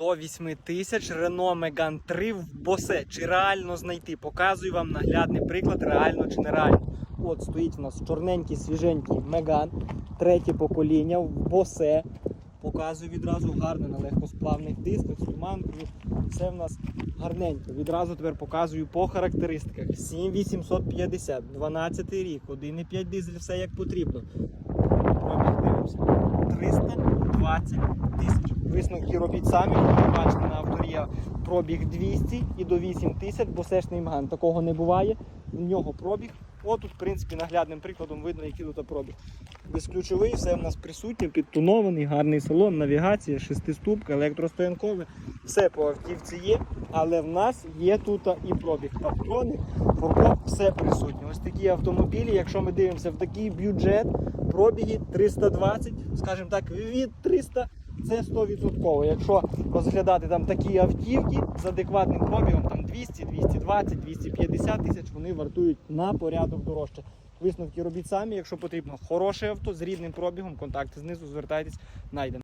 До 8 тисяч Renault Megane 3 в босе. Чи реально знайти? Показую вам наглядний приклад, реально чи нереально. От стоїть у нас чорненький, свіженький Megane, третє покоління в босе. Показую відразу гарно на легкосплавних дисках, туманкою. Все в нас гарненько. Відразу тепер показую по характеристиках. 7850, 12 рік, 1,5 дизель, все як потрібно. Пробіг дивимося. 320 тисяч. Висновки робіть самі, бачите на авторі пробіг 200 і до 8 тисяч, бо сешний мган такого не буває. У нього пробіг. От тут, в принципі, наглядним прикладом видно, який тут пробіг. Безключовий, все в нас присутнє, підтонований, гарний салон, навігація, шестиступка, електростоянкове. Все по автівці є, але в нас є тут і пробіг. Автроник, фуркоп, все присутнє. Ось такі автомобілі, якщо ми дивимося в такий бюджет, пробіги 320, скажімо так, від 300 це 100%. Якщо розглядати там такі автівки з адекватним пробігом, там 200, 220, 250 тисяч, вони вартують на порядок дорожче. Висновки робіть самі, якщо потрібно хороше авто з рідним пробігом, контакти знизу, звертайтесь, знайдемо.